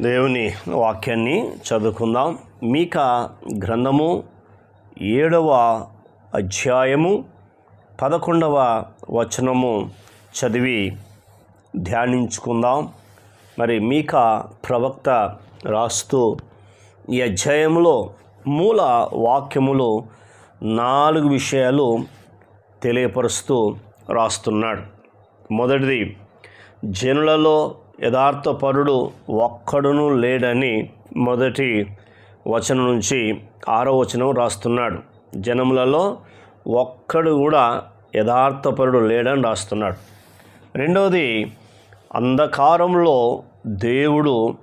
దేవుని వాక్యాన్ని చదువుకుందాం. మీక గ్రంథము ఏడవ అధ్యాయము పదకొండవ వచనము చదివి ధ్యానించుకుందాం. మరి మీక ప్రవక్త రాస్తూ ఈ అధ్యాయంలో మూల వాక్యములు నాలుగు విషయాలు తెలియపరుస్తూ రాస్తున్నాడు. మొదటిది జనులలో యథార్థపరుడు ఒక్కడును లేడని మొదటి వచనం నుంచి ఆరో వచనం రాస్తున్నాడు. జనములలో ఒక్కడు కూడా యథార్థపరుడు లేడని రాస్తున్నాడు. రెండవది అంధకారంలో దేవుడు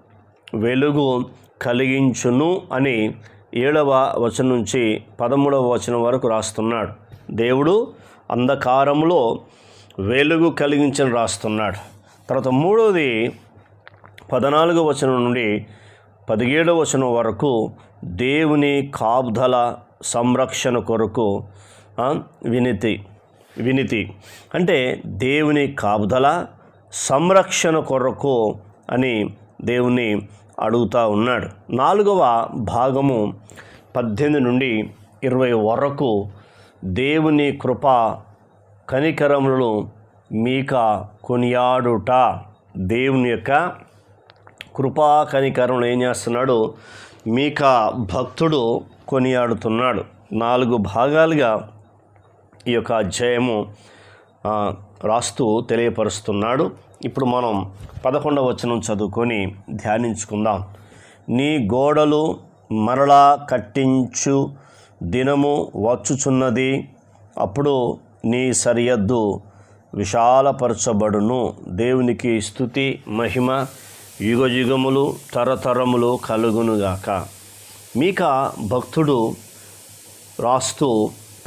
వెలుగు కలిగించును అని ఏడవ వచనం నుంచి పదమూడవ వచనం వరకు రాస్తున్నాడు. దేవుడు అంధకారంలో వెలుగు కలిగించని రాస్తున్నాడు. తర్వాత మూడవది పద్నాలుగో వచనం నుండి పదిహేడవ వచనం వరకు దేవుని కాపుదల సంరక్షణ కొరకు వినితి వినితి. అంటే దేవుని కాపుదల సంరక్షణ కొరకు అని దేవుని అడుగుతూ ఉన్నాడు. నాలుగవ భాగము పద్దెనిమిది నుండి ఇరవై వరకు దేవుని కృప కనికరములను మీక కొనియాడుట దేవుని యొక్క కృపా కనికరములు ఏం చేస్తున్నాడు? మీక భక్తుడు కొనియాడుతున్నాడు. నాలుగు భాగాలుగా ఈ యొక్క అధ్యాయము రాస్తూ తెలియపరుస్తున్నాడు. ఇప్పుడు మనం పదకొండవ వచనం చదువుకొని ధ్యానించుకుందాం. నీ గోడలు మరలా కట్టించు దినము వచ్చుచున్నది అప్పుడు నీ సరిహద్దు విశాలపరచబడును. దేవునికి స్థుతి మహిమ యుగయుగములు తరతరములు కలుగునుగాక. మీక భక్తుడు రాస్తూ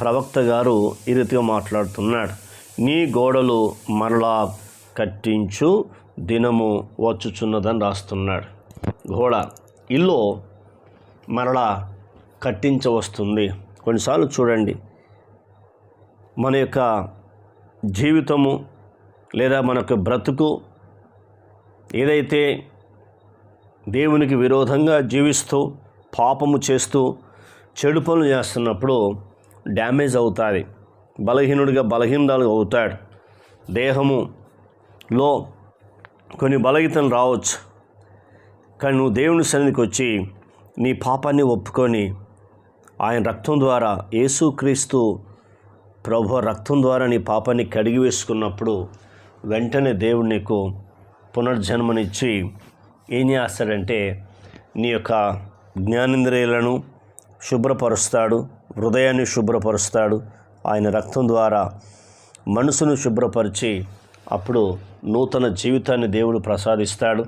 ప్రవక్త గారు ఈ రీతిగా మాట్లాడుతున్నాడు. నీ గోడలు మరలా కట్టించు దినము వచ్చుచున్నదని రాస్తున్నాడు. గోడ ఇల్లు మరలా కట్టించవస్తుంది. కొన్నిసార్లు చూడండి మన యొక్క జీవితము లేదా మన యొక్క బ్రతుకు ఏదైతే దేవునికి విరోధంగా జీవిస్తూ పాపము చేస్తూ చెడు పనులు చేస్తున్నప్పుడు డ్యామేజ్ అవుతుంది. బలహీనుడిగా బలహీనాలు అవుతాడు. దేహములో కొన్ని బలహీతలు రావచ్చు. కానీ నువ్వు దేవుని సన్నిధికి వచ్చి నీ పాపాన్ని ఒప్పుకొని ఆయన రక్తం ద్వారా యేసుక్రీస్తు ప్రభు రక్తం ద్వారా నీ పాపాన్ని కడిగి వేసుకున్నప్పుడు వెంటనే దేవుడు నీకు పునర్జన్మనిచ్చి ఏం చేస్తాడంటే నీ యొక్క జ్ఞానేంద్రియాలను శుభ్రపరుస్తాడు హృదయాన్ని శుభ్రపరుస్తాడు ఆయన రక్తం ద్వారా మనసును శుభ్రపరిచి అప్పుడు నూతన జీవితాన్ని దేవుడు ప్రసాదిస్తాడు.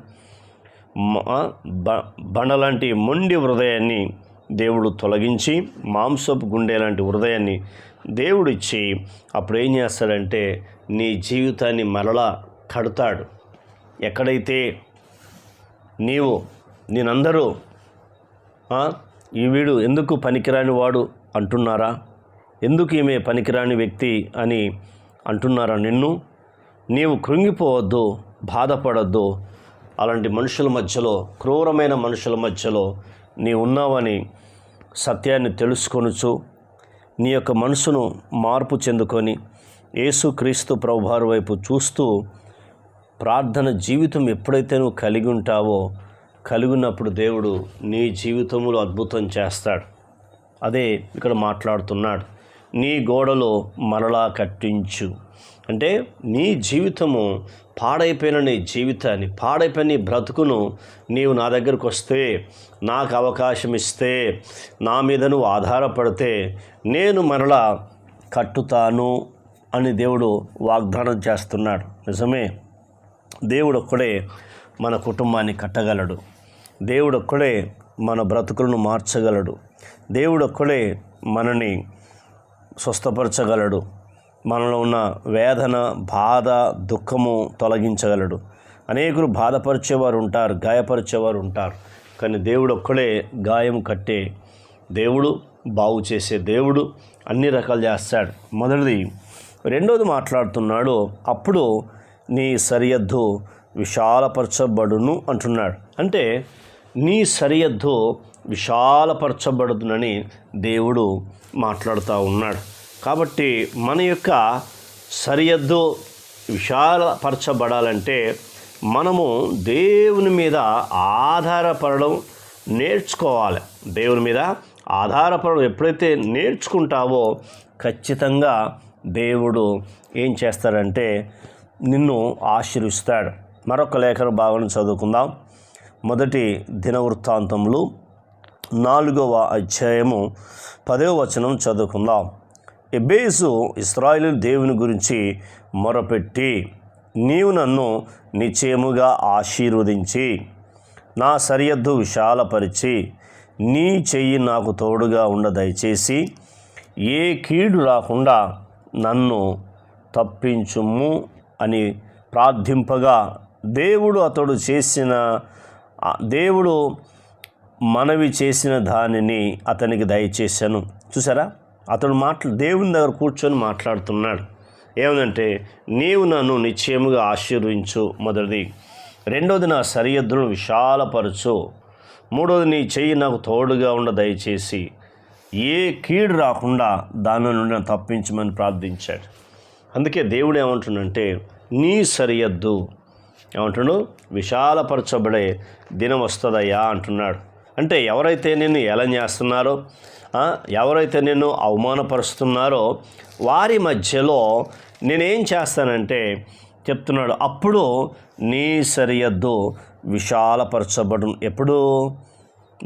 మ- బ బండలాంటి మొండి హృదయాన్ని దేవుడు తొలగించి మాంసపు గుండె లాంటి హృదయాన్ని దేవుడు ఇచ్చి అప్పుడు ఏం చేస్తాడంటే నీ జీవితాన్ని మరలా కడతాడు. ఎక్కడైతే నీవు నేనందరూ ఈ వీడు ఎందుకు పనికిరాని వాడు అంటున్నారా? ఎందుకు ఈమె పనికిరాని వ్యక్తి అని అంటున్నారా నిన్ను? నీవు కృంగిపోవద్దు బాధపడద్దు. అలాంటి మనుషుల మధ్యలో క్రూరమైన మనుషుల మధ్యలో నీ ఉన్నావని సత్యాన్ని తెలుసుకొనుచు నీ యొక్క మనసును మార్పు చెందుకొని యేసుక్రీస్తు ప్రభువారి వైపు చూస్తూ ప్రార్థన జీవితం ఎప్పుడైతే నువ్వు కలిగి ఉంటావో కలిగి ఉన్నప్పుడు దేవుడు నీ జీవితంలో అద్భుతం చేస్తాడు. అదే ఇక్కడ మాట్లాడుతున్నాడు. నీ గోడలో మరలా కట్టించు. అంటే నీ జీవితము పాడైపోయిన నీ జీవితాన్ని పాడైపోయిన నీ బ్రతుకును నీవు నా దగ్గరకు వస్తే నాకు అవకాశం ఇస్తే నా మీద నువ్వు ఆధారపడితే నేను మరలా కట్టుతాను అని దేవుడు వాగ్దానం చేస్తున్నాడు. నిజమే. దేవుడు ఒక్కడే మన కుటుంబాన్ని కట్టగలడు. దేవుడు ఒక్కడే మన బ్రతుకులను మార్చగలడు. దేవుడు ఒక్కడే మనని స్వస్థపరచగలడు. మనలో ఉన్న వేదన బాధ దుఃఖము తొలగించగలడు. అనేకులు బాధపరిచేవారు ఉంటారు గాయపరిచేవారు ఉంటారు. కానీ దేవుడు ఒక్కడే గాయం కట్టే దేవుడు బాగు చేసే దేవుడు అన్ని రకాలు చేస్తాడు. మొదటిది రెండోది మాట్లాడుతున్నాడు అప్పుడు నీ సరిహద్దు విశాలపరచబడును అంటున్నాడు. అంటే నీ సరిహద్దు విశాలపరచబడుతుందని దేవుడు మాట్లాడుతూ ఉన్నాడు. కాబట్టి మన యొక్క సరిహద్దు విశాలపరచబడాలంటే మనము దేవుని మీద ఆధారపడడం నేర్చుకోవాలి. దేవుని మీద ఆధారపడడం ఎప్పుడైతే నేర్చుకుంటావో ఖచ్చితంగా దేవుడు ఏం చేస్తాడంటే నిన్ను ఆశీర్విస్తాడు. మరొక లేఖన భాగం చదువుకుందాం. మొదటి దినవృత్తాంతములు నాలుగవ అధ్యాయము పదవ వచనం చదువుకుందాం. ఎబేసు ఇస్రాయిలు దేవుని గురించి మొరపెట్టి నీవు నన్ను నిశ్చయముగా ఆశీర్వదించి నా సరిహద్దు విశాలపరిచి నీ చెయ్యి నాకు తోడుగా ఉండ దయచేసి ఏ కీడు రాకుండా నన్ను తప్పించుము అని ప్రార్థింపగా దేవుడు అతడు చేసిన దేవుడు మనవి చేసిన దానిని అతనికి దయచేశాను. చూసారా అతడు మాట్లా దేవుని దగ్గర కూర్చొని మాట్లాడుతున్నాడు. ఏమందంటే నీవు నన్ను నిశ్చయముగా ఆశీర్వించు మొదటిది. రెండోది నా సరిహద్దును విశాలపరచు. మూడోది నీ చెయ్యి నాకు తోడుగా ఉండ దయచేసి. ఏ కీడు రాకుండా దాని నుండి నన్ను తప్పించమని ప్రార్థించాడు. అందుకే దేవుడు ఏమంటుండంటే నీ సరిహద్దు ఏమంటున్నాడు? విశాలపరచబడే దినం వస్తుందయ్యా అంటున్నాడు. అంటే ఎవరైతే నేను ఎలా చేస్తున్నారో ఎవరైతే నిన్ను అవమానపరుస్తున్నారో వారి మధ్యలో నేనేం చేస్తానంటే చెప్తున్నాడు అప్పుడు నీ సరిహద్దు విశాలపరచబడు ఎప్పుడు?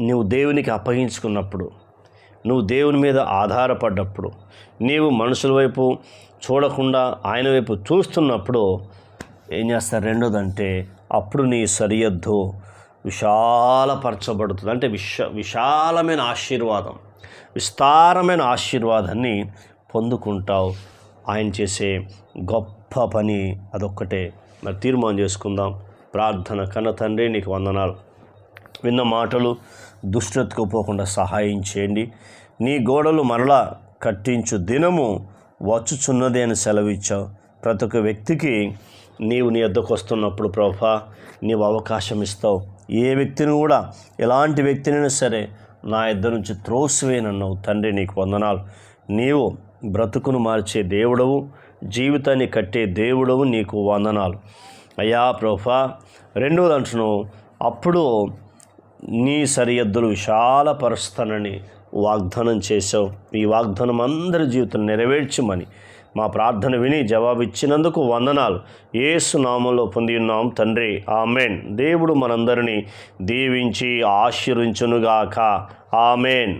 నువ్వు దేవునికి అప్పగించుకున్నప్పుడు నువ్వు దేవుని మీద ఆధారపడ్డప్పుడు నీవు మనుషుల వైపు చూడకుండా ఆయన వైపు చూస్తున్నప్పుడు ఏం చేస్తారు? రెండోదంటే అప్పుడు నీ సరిహద్దు విశాలపరచబడుతుంది. అంటే విశ విశాలమైన ఆశీర్వాదం విస్తారమైన ఆశీర్వాదాన్ని పొందుకుంటావు. ఆయన చేసే గొప్ప పని అదొక్కటే. మరి తీర్మానం చేసుకుందాం. ప్రార్థన కన్న తండ్రి నీకు వందనాలు. విన్న మాటలు దుష్టతకు పోకుండా సహాయం చేయండి. నీ గోడలు మరలా కట్టించు దినము వచ్చుచున్నది అని సెలవిచ్చావు. ప్రతి ఒక్క వ్యక్తికి నీవు నీ వద్దకు వస్తున్నప్పుడు ప్రభా నీవు అవకాశం ఇస్తావు. ఏ వ్యక్తిని కూడా ఎలాంటి వ్యక్తినైనా సరే నా ఇద్దరు నుంచి త్రోసివేనన్నావు తండ్రి నీకు వందనాలు. నీవు బ్రతుకును మార్చే దేవుడవు. జీవితాన్ని కట్టే దేవుడవు. నీకు వందనాలు. అయ్యా ప్రోఫా రెండోది అంటున్నావు. అప్పుడు నీ సరిహద్దులు విశాలపరుస్తానని వాగ్దానం చేశావు. ఈ వాగ్దానం అందరి జీవితం నెరవేర్చమని మా ప్రార్థన విని జవాబిచ్చినందుకు వందనాలు. ఏసు నామంలో పొంది ఉన్నాం తండ్రి. ఆమెన్. దేవుడు మనందరినీ దీవించి ఆశీర్వించునుగాక. ఆమెన్.